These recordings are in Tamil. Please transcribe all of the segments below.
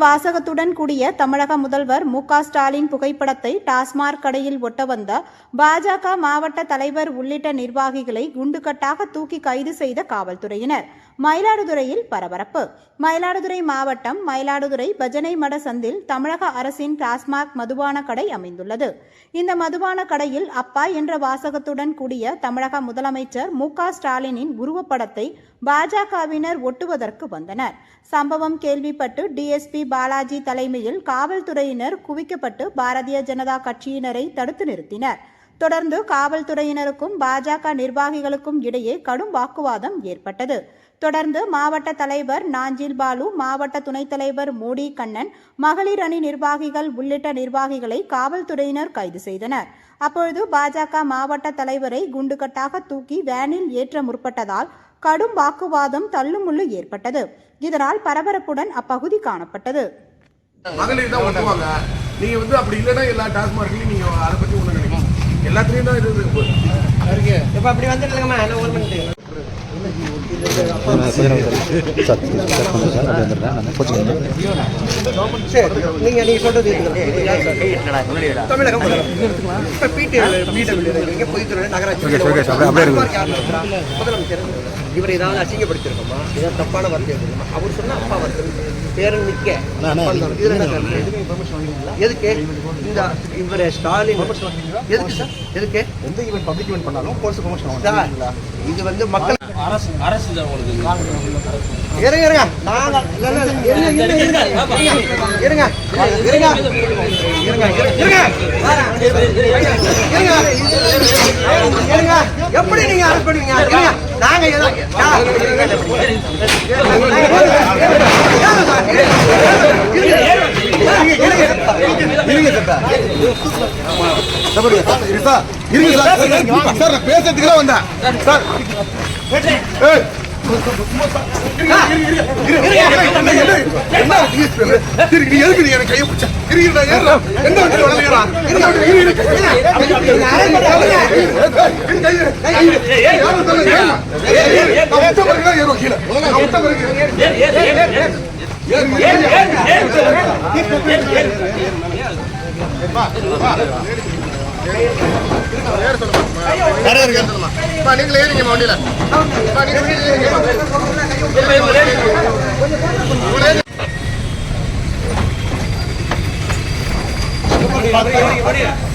வாசகத்துடன் கூடிய தமிழக முதல்வர் மு ஸ்டாலின் புகைப்படத்தை டாஸ்மாக் கடையில் ஒட்ட வந்த பாஜக மாவட்ட தலைவர் உள்ளிட்ட நிர்வாகிகளை குண்டுகட்டாக தூக்கி கைது செய்த காவல்துறையினர். மயிலாடுதுறையில் பரபரப்பு. மயிலாடுதுறை மாவட்டம் மயிலாடுதுறை பஜனை மட சந்தில் தமிழக அரசின் டாஸ்மாக் மதுபான கடை அமைந்துள்ளது. இந்த மதுபான கடையில் அப்பா என்ற வாசகத்துடன் கூடிய தமிழக முதலமைச்சர் மு ஸ்டாலினின் உருவப்படத்தை பாஜகவினர் ஒட்டுவதற்கு வந்தனர். சம்பவம் கேள்விப்பட்டு டி. டிஎஸ்பி பாலாஜி தலைமையில் காவல்துறையினர் குவிக்கப்பட்டு பாரதிய ஜனதா கட்சியினரை தடுத்து நிறுத்தினர். தொடர்ந்து காவல்துறையினருக்கும் பாஜக நிர்வாகிகளுக்கும் இடையே கடும் வாக்குவாதம் ஏற்பட்டது. தொடர்ந்து மாவட்ட தலைவர் நாஞ்சில் பாலு மாவட்ட துணைத் தலைவர் மோடி கண்ணன் மகளிர் அணி நிர்வாகிகள் உள்ளிட்ட நிர்வாகிகளை காவல்துறையினர் கைது செய்தனர். அப்பொழுது பாஜக மாவட்ட தலைவரை குண்டுகட்டாக தூக்கி வேனில் ஏற்ற முற்பட்டதால் கடும் வாக்குவாதம் தள்ளுமுள்ளு ஏற்பட்டது. இதனால் பரபரப்புடன் அப்பகுதி காணப்பட்டது. மகளிர் தான் நீங்க வந்து அப்படி இல்லைன்னா எல்லா டாஸ்மார்க்லயும் நீங்க அதை பத்தி ஒண்ணு எல்லாத்துலேயும் தான் இருக்குது இப்போ இப்போ அப்படி வந்துடுங்கம்மா என்ன ஓன் பண்ணிட்டு நீங்க நீங்க நகராட்சி முதலமைச்சர் இவர் ஏதாவது அசிங்கப்படுத்திருக்கோமா ஏதாவது தப்பான வார்த்தை இருக்குமா அவர் சொன்னால் அப்பா வார்த்தை பேரன் மிக்க எதுக்கு? இந்த இவர் ஸ்டாலின் எதுக்கு சார்? எதுக்கு? எந்த இவன் பப்ளிக் ஈவெண்ட் பண்ணாலும் போலீஸ் ப்ரொமோஷன் இது வந்து மக்கள் அரசு அரசு இருங்க இருங்க. நாங்கள் இருங்க இருங்க இருங்க. இருங்க இருங்க. இருங்க. இருங்க. எப்படி நீங்க அரெஸ்ட் பண்ணுவீங்க? நாங்க இருங்க சார். இருங்க சார். சார் நான் வந்தேன். சார் என்ன? நீ எதுக்கு நீ எனக்கு கையை பிடிச்ச? இருக்கு ஏறா என்ன வண்டி வளர்கிறா கீழே நீங்களே ஏறிங்க வண்டியில.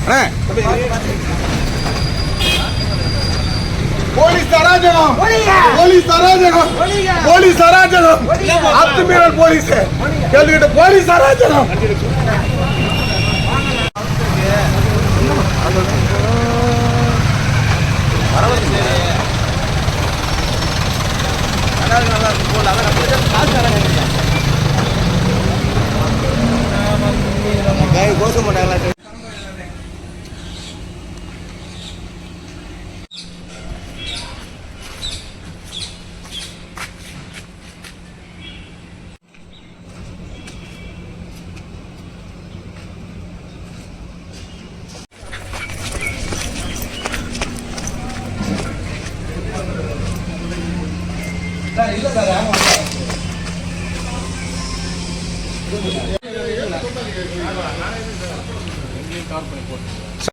ஆ போலீஸ் அராஜகம். போலீஸ் அராஜகம். போலீஸ் அராஜகம். அத்துமீறல் போலீஸ். கேள்விக்கிட்ட போலீஸ் அராஜகம். சார் இல்லை சார் ஆமாம் சார் கால் பண்ணி போட்டு